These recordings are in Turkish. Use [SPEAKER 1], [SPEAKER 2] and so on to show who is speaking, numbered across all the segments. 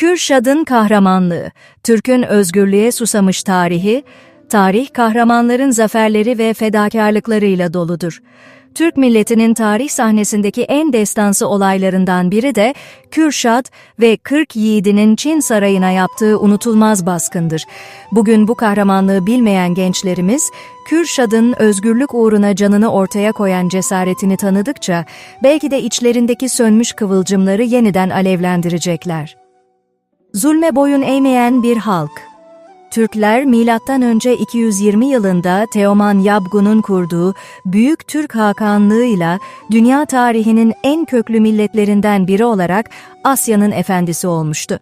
[SPEAKER 1] Kürşad'ın kahramanlığı, Türk'ün özgürlüğe susamış tarihi, tarih kahramanların zaferleri ve fedakarlıklarıyla doludur. Türk milletinin tarih sahnesindeki en destansı olaylarından biri de Kürşad ve 40 yiğidinin Çin sarayına yaptığı unutulmaz baskındır. Bugün bu kahramanlığı bilmeyen gençlerimiz, Kürşad'ın özgürlük uğruna canını ortaya koyan cesaretini tanıdıkça belki de içlerindeki sönmüş kıvılcımları yeniden alevlendirecekler. Zulme boyun eğmeyen bir halk. Türkler M.Ö. 220 yılında Teoman Yabgun'un kurduğu Büyük Türk Hakanlığı'yla dünya tarihinin en köklü milletlerinden biri olarak Asya'nın efendisi olmuştu.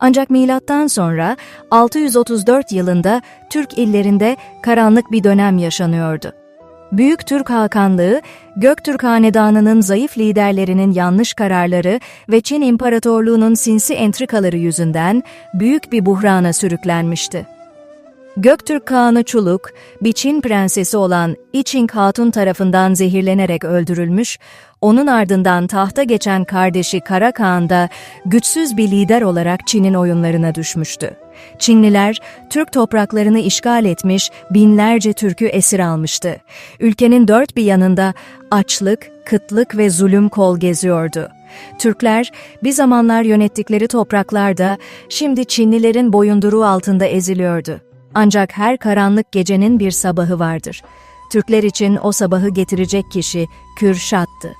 [SPEAKER 1] Ancak milattan sonra 634 yılında Türk illerinde karanlık bir dönem yaşanıyordu. Büyük Türk Hakanlığı, Göktürk Hanedanı'nın zayıf liderlerinin yanlış kararları ve Çin İmparatorluğu'nun sinsi entrikaları yüzünden büyük bir buhrana sürüklenmişti. Göktürk Kağanı Çuluk, bir Çin prensesi olan İçing Hatun tarafından zehirlenerek öldürülmüş, onun ardından tahta geçen kardeşi Kara Kağan da güçsüz bir lider olarak Çin'in oyunlarına düşmüştü. Çinliler Türk topraklarını işgal etmiş, binlerce Türk'ü esir almıştı. Ülkenin dört bir yanında açlık, kıtlık ve zulüm kol geziyordu. Türkler bir zamanlar yönettikleri topraklarda şimdi Çinlilerin boyunduruğu altında eziliyordu. Ancak her karanlık gecenin bir sabahı vardır. Türkler için o sabahı getirecek kişi Kürşat'tı.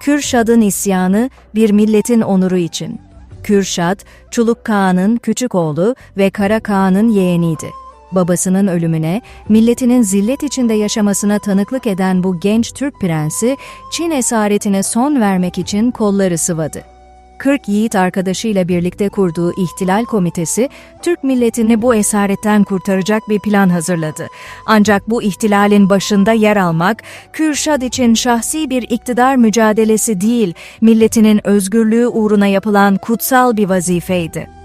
[SPEAKER 1] Kürşad'ın isyanı bir milletin onuru için. Kürşat, Çuluk Kağan'ın küçük oğlu ve Kara Kağan'ın yeğeniydi. Babasının ölümüne, milletinin zillet içinde yaşamasına tanıklık eden bu genç Türk prensi, Çin esaretine son vermek için kolları sıvadı. 40 yiğit arkadaşıyla birlikte kurduğu ihtilal komitesi, Türk milletini bu esaretten kurtaracak bir plan hazırladı. Ancak bu ihtilalin başında yer almak, Kürşad için şahsi bir iktidar mücadelesi değil, milletinin özgürlüğü uğruna yapılan kutsal bir vazifeydi.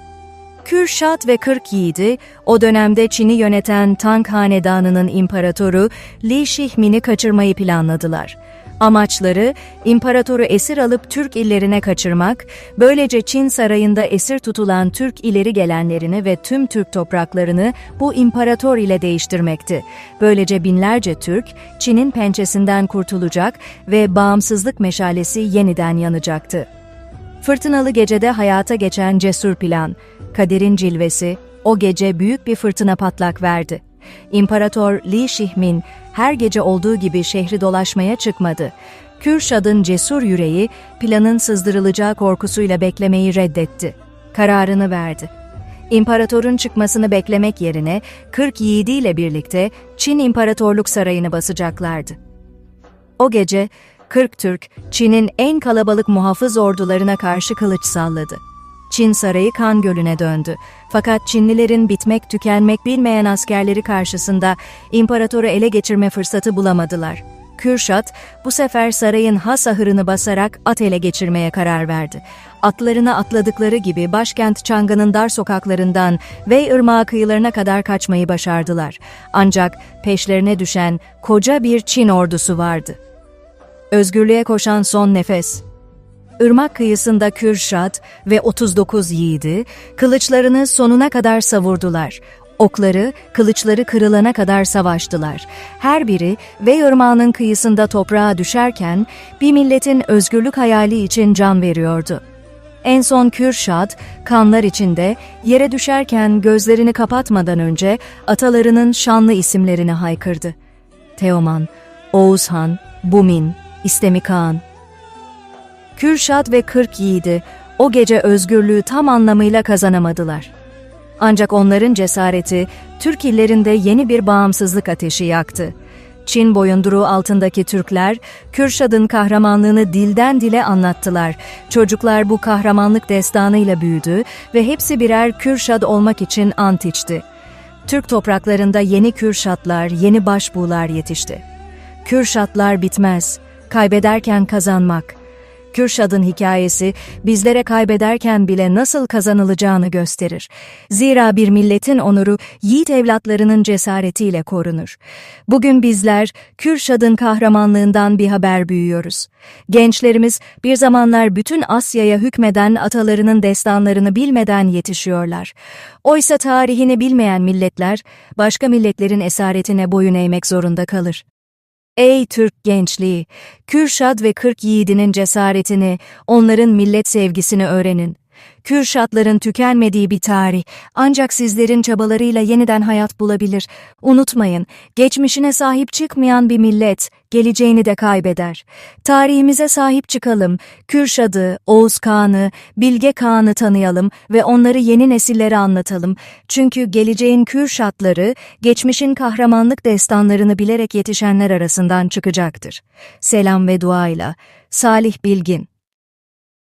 [SPEAKER 1] Kürşat ve 40 yiğidi, o dönemde Çin'i yöneten Tang Hanedanı'nın imparatoru Li Shihmin'i kaçırmayı planladılar. Amaçları, imparatoru esir alıp Türk illerine kaçırmak, böylece Çin sarayında esir tutulan Türk ileri gelenlerini ve tüm Türk topraklarını bu imparator ile değiştirmekti. Böylece binlerce Türk, Çin'in pençesinden kurtulacak ve bağımsızlık meşalesi yeniden yanacaktı. Fırtınalı gecede hayata geçen cesur plan, kaderin cilvesi, o gece büyük bir fırtına patlak verdi. İmparator Li Shihmin her gece olduğu gibi şehri dolaşmaya çıkmadı. Kürşad'ın cesur yüreği planın sızdırılacağı korkusuyla beklemeyi reddetti. Kararını verdi. İmparatorun çıkmasını beklemek yerine 40 yiğidiyle birlikte Çin İmparatorluk Sarayı'nı basacaklardı. O gece 40 Türk, Çin'in en kalabalık muhafız ordularına karşı kılıç salladı. Çin sarayı kan gölüne döndü. Fakat Çinlilerin bitmek tükenmek bilmeyen askerleri karşısında imparatoru ele geçirme fırsatı bulamadılar. Kürşat bu sefer sarayın has ahırını basarak at ele geçirmeye karar verdi. Atlarına atladıkları gibi başkent Çanga'nın dar sokaklarından ve ırmağı kıyılarına kadar kaçmayı başardılar. Ancak peşlerine düşen koca bir Çin ordusu vardı. Özgürlüğe koşan son nefes. Irmak kıyısında Kürşat ve 39 yiğidi kılıçlarını sonuna kadar savurdular. Okları, kılıçları kırılana kadar savaştılar. Her biri ve ırmağının kıyısında toprağa düşerken bir milletin özgürlük hayali için can veriyordu. En son Kürşat, kanlar içinde yere düşerken gözlerini kapatmadan önce atalarının şanlı isimlerini haykırdı. Teoman, Oğuzhan, Bumin, İstemi Kağan, Kürşat ve Kırk yiğidi o gece özgürlüğü tam anlamıyla kazanamadılar. Ancak onların cesareti Türk illerinde yeni bir bağımsızlık ateşi yaktı. Çin boyunduruğu altındaki Türkler, Kürşad'ın kahramanlığını dilden dile anlattılar. Çocuklar bu kahramanlık destanıyla büyüdü ve hepsi birer Kürşad olmak için ant içti. Türk topraklarında yeni Kürşatlar, yeni başbuğlar yetişti. Kürşatlar bitmez, kaybederken kazanmak.'' Kürşad'ın hikayesi bizlere kaybederken bile nasıl kazanılacağını gösterir. Zira bir milletin onuru yiğit evlatlarının cesaretiyle korunur. Bugün bizler Kürşad'ın kahramanlığından bir haber büyüyoruz. Gençlerimiz bir zamanlar bütün Asya'ya hükmeden atalarının destanlarını bilmeden yetişiyorlar. Oysa tarihini bilmeyen milletler başka milletlerin esaretine boyun eğmek zorunda kalır. Ey Türk gençliği! Kürşad ve kırk yiğidinin cesaretini, onların millet sevgisini öğrenin. Kürşatların tükenmediği bir tarih, ancak sizlerin çabalarıyla yeniden hayat bulabilir. Unutmayın, geçmişine sahip çıkmayan bir millet, geleceğini de kaybeder. Tarihimize sahip çıkalım, Kürşad'ı, Oğuz Kağan'ı, Bilge Kağan'ı tanıyalım ve onları yeni nesillere anlatalım. Çünkü geleceğin Kürşatları, geçmişin kahramanlık destanlarını bilerek yetişenler arasından çıkacaktır. Selam ve duayla, Salih Bilgin